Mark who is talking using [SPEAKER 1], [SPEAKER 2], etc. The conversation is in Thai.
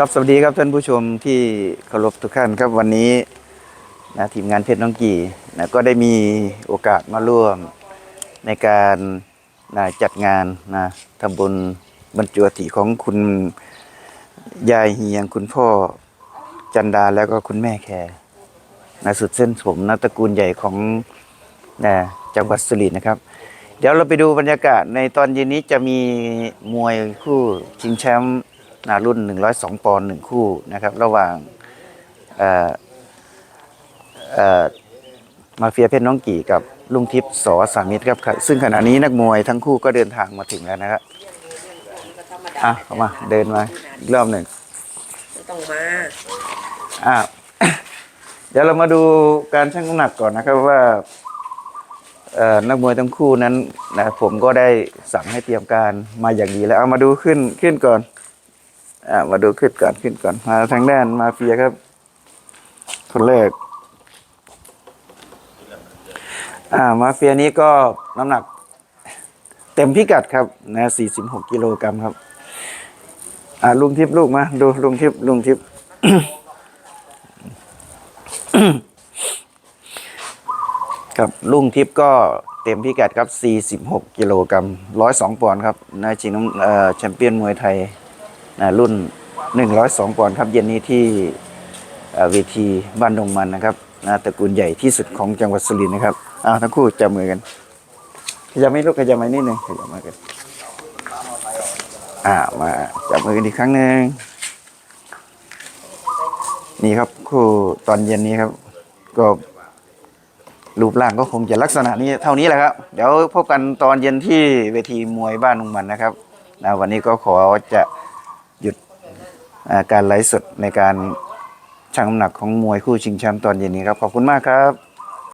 [SPEAKER 1] ครับสวัสดีครับท่านผู้ชมที่เคารพทุกท่านครับวันนี้นะทีมงานเพชรน้องกี่นะก็ได้มีโอกาสมาร่วมในการนะจัดงานนะทำบุญบรรจุอัฐิของคุณยายเฮียงคุณพ่อจันดาแล้วก็คุณแม่แคร์นะสุดเส้นผมนะตระกูลใหญ่ของนะจังหวัดสุรินทร์นะครับ เดี๋ยวเราไปดูบรรยากาศในตอนเย็นนี้จะมีมวยคู่ชิงแชมป์ นะรุ่น 102 ปอนด์หนึ่งคู่นะครับ ระหว่างเอ่อเอ่อมาเฟียเพชรน้องกี่กับลุงทิพย์สอสามิตรครับครับ ซึ่งขณะนี้นักมวยทั้งคู่ก็เดินทางมาถึงแล้วนะครับอะเข้ามาเดินมาอีกรอบหนึ่ง
[SPEAKER 2] ไม่ต้องมา
[SPEAKER 1] อะเดี๋ยวเรามาดูการชั่งน้ำหนักก่อนนะครับว่าเอ่อนักมวยทั้งคู่นั้นนะผมก็ได้สั่งให้เตรียมการมาอย่างดีแล้วเอามาดูขึ้นขึ้นก่อน อ่ามาดูขึ้นก่อนขึ้นก่อนมาทางด้านมาเฟียครับ คนแรกอ่ามาเฟียนี้ก็น้ำหนัก เต็มพิกัดครับนะ46กิโลกรัมครับ อ่าลุงทิพย์ลูกมา ดูลุงทิพย์ลุงทิพย์ครับลุงทิพย์ก็เต็มพิกัดครับ 46 กิโลกรัม102ปอนด์ครับนายชิงน้ำเอ่อแชมเปี้ยนมวยไทย รุ่น 102ปอนด์ครับเย็นนี้ที่เวทีบ้านดงมันนะครับตระกูลใหญ่ที่สุดของจังหวัดสุรินทร์นะครับอ้าวทั้งคู่จับมือกันขยับไม่ลูกขยับไม่นิดนึงขยับมากันอ่ามาจับมือกันอีกครั้งหนึ่งนี่ครับคู่ตอนเย็นนี้ครับ ก็รูปร่างก็คงจะลักษณะนี้เท่านี้แหละครับ เดี๋ยวพบกันตอนเย็นที่เวทีมวยบ้านนุงมันนะครับนะวันนี้ก็ขอจะ การไลฟ์สดในการชั่งน้ำหนักของมวยคู่ชิงแชมป์ตอนเย็นนี้ครับ ขอบคุณมากครับ